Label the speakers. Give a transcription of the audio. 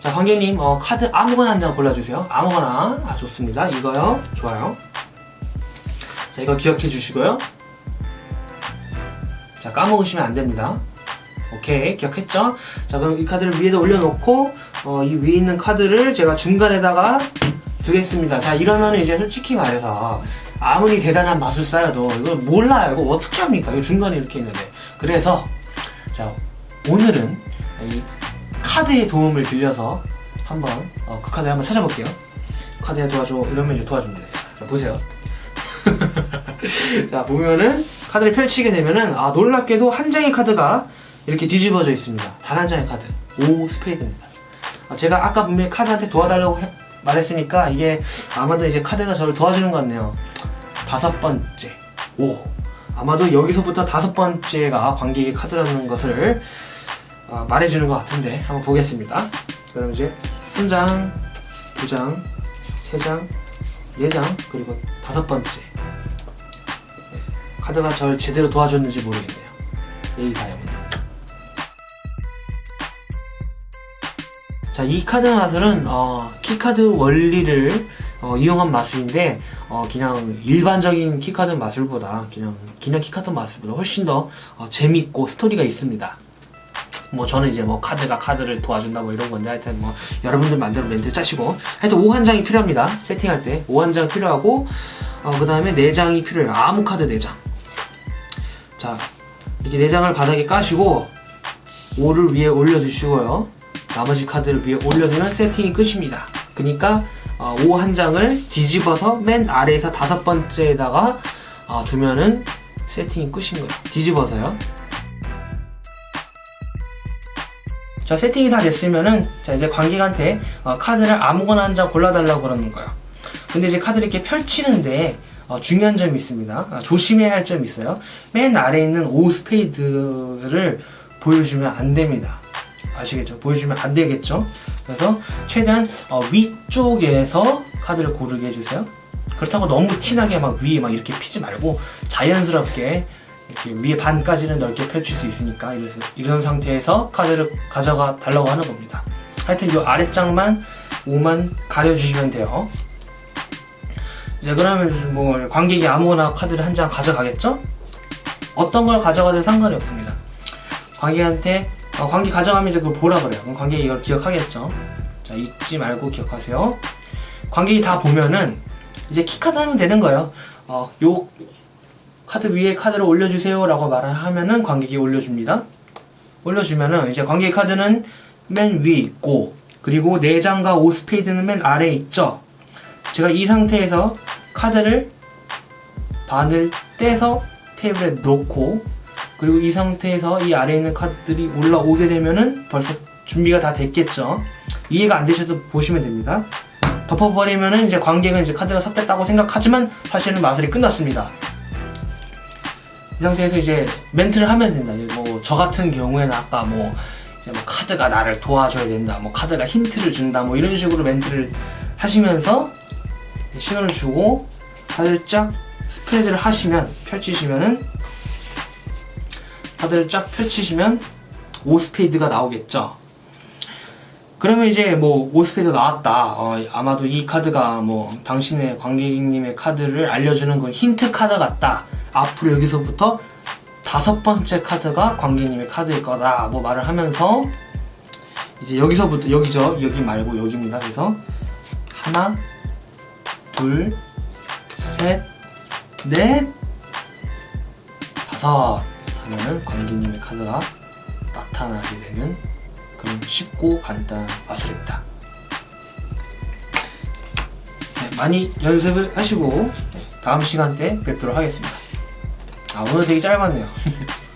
Speaker 1: 자, 관객님, 어, 카드 아무거나 한 장 골라주세요. 아무거나. 아, 좋습니다. 이거요. 좋아요. 자, 이거 기억해 주시고요. 자, 까먹으시면 안 됩니다. 오케이, 기억했죠? 자, 그럼 이 카드를 위에다 올려놓고, 어, 이 위에 있는 카드를 제가 중간에다가 두겠습니다. 자, 이러면 이제 솔직히 말해서, 아무리 대단한 마술사여도 이걸 몰라요. 이거 어떻게 합니까? 이거 중간에 이렇게 있는데. 그래서, 자, 오늘은 이 카드의 도움을 빌려서 한번, 어, 그 카드 한번 찾아볼게요. 카드에 도와줘. 이러면 이제 도와줍니다. 자, 보세요. 자 보면은 카드를 펼치게 되면은 아 놀랍게도 한 장의 카드가 이렇게 뒤집어져 있습니다. 단 한 장의 카드 5 스페이드입니다. 아, 제가 아까 분명히 카드한테 도와달라고 해- 말했으니까 이게 아마도 이제 카드가 저를 도와주는 것 같네요. 다섯 번째 5 아마도 여기서부터 다섯 번째가 관객의 카드라는 것을 아, 말해주는 것 같은데 한번 보겠습니다. 그럼 이제 한 장, 두 장, 세 장, 네 장, 그리고 다섯 번째. 카드가 절 제대로 도와줬는지 모르겠네요. A 다이아몬드. 자, 이 카드 마술은 어, 키카드 원리를 어, 이용한 마술인데 어, 그냥 일반적인 키카드 마술보다 그냥 그냥 키카드 마술보다 훨씬 더 어, 재밌고 스토리가 있습니다. 뭐 저는 이제 뭐 카드가 카드를 도와준다 뭐 이런 건데 하여튼 뭐 여러분들 마음대로 멘트 짜시고 하여튼 5 한 장이 필요합니다. 세팅할 때5 한 장 필요하고 어, 그 다음에 4장이 필요해요. 아무 카드 4장. 자, 이렇게 4장을 바닥에 까시고 5를 위에 올려주시고요. 나머지 카드를 위에 올려두면 세팅이 끝입니다. 그러니까 5한 장을 뒤집어서 맨 아래에서 다섯 번째에다가 어, 두면은 세팅이 끝인 거예요. 뒤집어서요. 자 세팅이 다 됐으면은 자 이제 관객한테 어, 카드를 아무거나 한 장 골라달라고 그러는 거예요. 근데 이제 카드를 이렇게 펼치는데 어, 중요한 점이 있습니다. 아, 조심해야 할 점이 있어요. 맨 아래에 있는 5 스페이드를 보여주면 안 됩니다. 아시겠죠? 보여주면 안 되겠죠? 그래서 최대한 어, 위쪽에서 카드를 고르게 해주세요. 그렇다고 너무 티나게 막 위에 막 이렇게 피지 말고 자연스럽게 위에 반까지는 넓게 펼칠 수 있으니까 이래서 이런 상태에서 카드를 가져가 달라고 하는 겁니다. 하여튼 이 아랫장만 5만 가려주시면 돼요. 이제 그러면 뭐 관객이 아무거나 카드를 한 장 가져가겠죠? 어떤 걸 가져가도 상관이 없습니다. 관객한테 어, 관객 가져가면 이제 그걸 보라 그래요. 그럼 관객이 이걸 기억하겠죠? 자 잊지 말고 기억하세요. 관객이 다 보면은 이제 키카드 하면 되는 거예요. 어, 요 카드 위에 카드를 올려주세요 라고 말을 하면은 관객이 올려줍니다. 올려주면은 이제 관객 카드는 맨 위에 있고 그리고 4장과 5 스페이드는 맨 아래에 있죠. 제가 이 상태에서 카드를 반을 떼서 테이블에 놓고 그리고 이 상태에서 이 아래에 있는 카드들이 올라오게 되면은 벌써 준비가 다 됐겠죠. 이해가 안 되셔도 보시면 됩니다. 덮어버리면은 이제 관객은 이제 카드가 섞였다고 생각하지만 사실은 마술이 끝났습니다. 이 상태에서 이제 멘트를 하면 된다. 뭐 저 같은 경우에는 아까 뭐 이제 뭐 카드가 나를 도와줘야 된다. 뭐 카드가 힌트를 준다. 뭐 이런 식으로 멘트를 하시면서 시간을 주고 살짝 스프레드를 하시면 펼치시면은 카드를 쫙 펼치시면 5 스페이드가 나오겠죠. 그러면 이제 뭐 5 스페이드 나왔다. 어, 아마도 이 카드가 뭐 당신의 관객님의 카드를 알려주는 그 힌트 카드 같다. 앞으로 여기서부터 다섯 번째 카드가 관객님의 카드일 거다. 뭐 말을 하면서 이제 여기서부터 여기죠. 여기 말고 여기입니다. 그래서 하나, 둘, 셋, 넷, 다섯 하면은 관객님의 카드가 나타나게 되는 그런 쉽고 간단한 마술입니다. 네, 많이 연습을 하시고 다음 시간 때 뵙도록 하겠습니다. 아 오늘 되게 짧았네요.